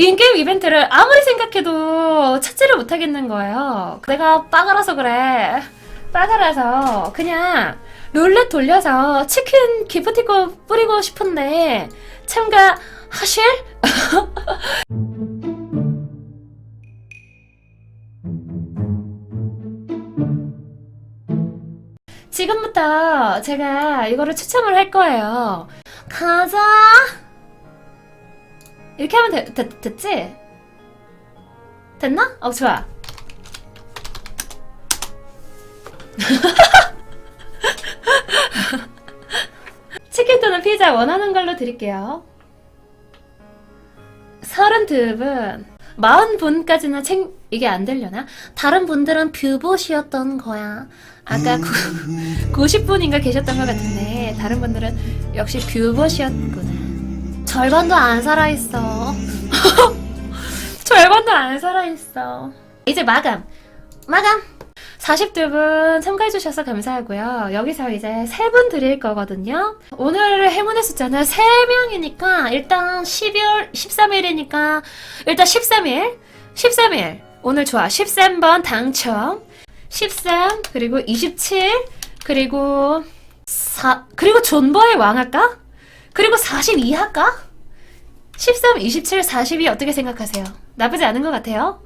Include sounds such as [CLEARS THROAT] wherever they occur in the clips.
인게임 이벤트를 아무리 생각해도 찾지를 못하겠는 거예요. 내가 빠가라서 그래. 빠가라서 그냥 룰렛 돌려서 치킨 기프티콘 뿌리고 싶은데 참가하실? [LAUGHS] 지금부터 제가 이거를 추첨을 할 거예요. 가자! 이렇게 하면 되, 됐, 됐지? 됐나? 어, 좋아. [LAUGHS] 치킨 또는 피자 원하는 걸로 드릴게요. 32분. 40분까지는 책, 이게 안 되려나? 다른 분들은 뷰봇이었던 거야. 아까 구, 90분인가 계셨던 것 같은데, 다른 분들은 역시 뷰봇이었구나. 절반도 안 살아있어. [LAUGHS] 절반도 안 살아있어. 이제 마감. 마감. 42분 참가해주셔서 감사하고요. 여기서 이제 3분 드릴 거거든요. 오늘 행운의 숫자는 3명이니까 일단 12월 13일이니까 일단 13일 13일 오늘 좋아 13번 당첨 13 그리고 27 그리고 4 그리고 존버의 왕 할까? 그리고 42 할까? 13, 27, 42 어떻게 생각하세요? 나쁘지 않은 것 같아요?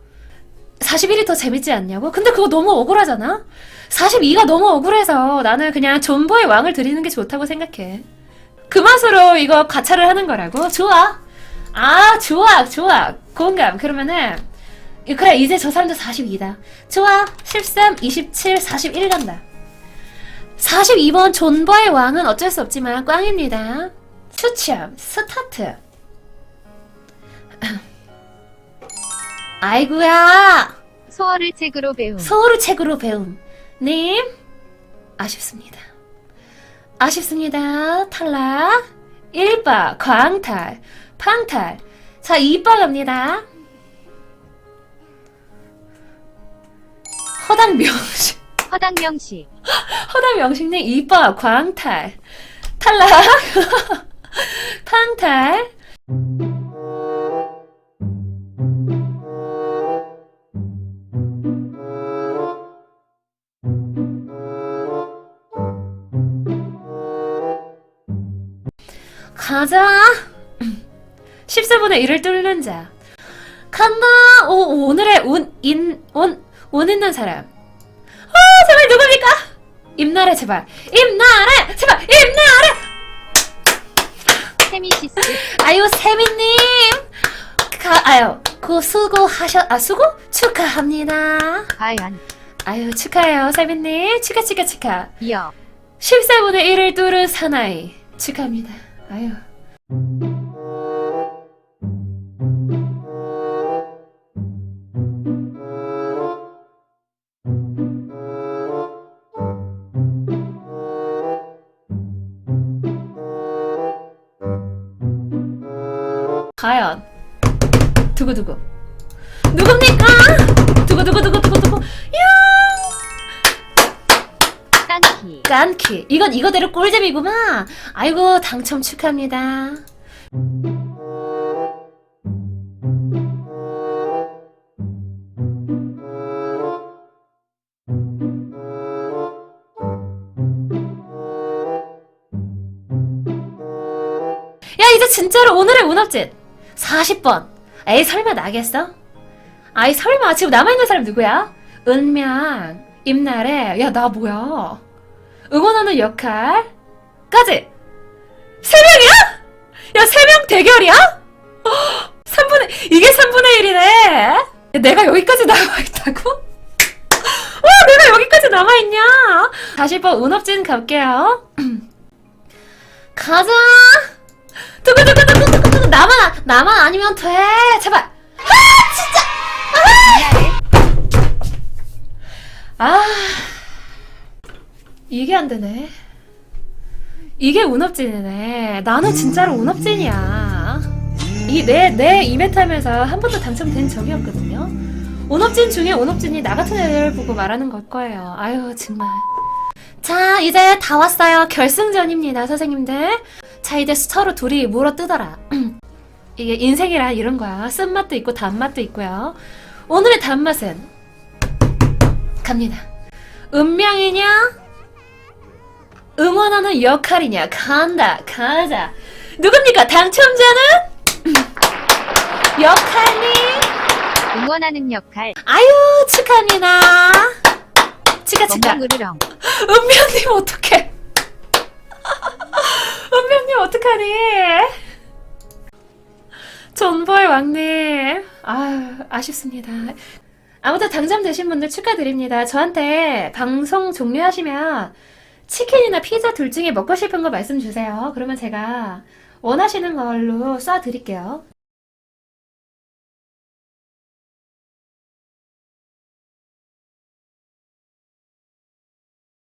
41이 더 재밌지 않냐고? 근데 그거 너무 억울하잖아? 42가 너무 억울해서 나는 그냥 존버의 왕을 드리는 게 좋다고 생각해. 그 맛으로 이거 가차를 하는 거라고? 좋아. 아, 좋아, 좋아. 공감. 그러면은, 이- 그래, 이제 저 사람도 42다. 좋아. 13, 27, 41 간다. 42번 존버의 왕은 어쩔 수 없지만 꽝입니다. 추첨, 스타트. [CLEARS THROAT] 아이구야! 소어를 책으로 배움. 서울을 책으로 배움. 님, 아쉽습니다. 아쉽습니다. 탈락. 1바, 광탈, 팡탈. 자, 2바 갑니다. 허당 명식, 허당 명시. 허당 명식님 [LAUGHS] 2바, 광탈. 탈락. [LAUGHS] [LAUGHS] 팡탈. 가자. [CLEARS THROAT] 14분의 1을 뚫는 자. 간다. 오, 오, 오늘의 운, 인, 운, 운 있는 사람. 아, 제발 누굽니까? 임나래, 제발. 임나래! 제발! 임나래! 세미시스. 아유, 세미님! 가, 아유, 그 수고하셨, 아, 수고? 축하합니다. 과연. 아유, 축하해요, 세미님. 축하, 축하, 축하. 이어. 14분의 1을 뚫은 사나이. 축하합니다. 아유. 과연? 두구두구 누굽니까? 두구두구두구두구두구 야 깐키. 깐키. 이건 이거대로 꿀잼이구만. 아이고 당첨 축하합니다. 야 이제 진짜로 오늘의 운업진 40번 에이 설마 나겠어? 아이 설마 지금 남아있는 사람 누구야? 은명 임나래 야 나 뭐야 응원하는 역할까지 세 명이야? 야세명 대결이야? 3분의 이게 3분의 1이네 내가 여기까지 남아있다고? 와 내가 여기까지 남아있냐 40번 운업진 갈게요 [CLEARS THROAT] 가자 두구두구두구두구두구 나만 나만 아니면 돼. 제발. 아 이게 안 되네. 이게 운업진이네. 나는 진짜로 운업진이야. 이내내 이벤트 하면서 한 번도 당첨된 적이 없거든요. 운업진 중에 운업진이 나 같은 애들 보고 말하는 걸 거예요. 아유 정말. 자 이제 다 왔어요. 결승전입니다 선생님들. 자 이제 서로 둘이 물어 뜯어라 [CLEARS THROAT] 이게 인생이란 이런 거야. 쓴맛도 있고 단맛도 있고요. 오늘의 단맛은 갑니다. 운명이냐? 응원하는 역할이냐? 간다, 가자. 누굽니까? 당첨자는? [CLEARS THROAT] 역할님? 응원하는 역할. 아유, 축하합니다. 치카, 치카. 멍멍으르렁. 은명님, 어떡해. [LAUGHS] 은명님, 어떡하니? 존벌 왕님. 아유, 아쉽습니다. 아무튼 당첨되신 분들 축하드립니다. 저한테 방송 종료하시면 치킨이나 피자 둘 중에 먹고 싶은 거 말씀 주세요. 그러면 제가 원하시는 걸로 쏴드릴게요.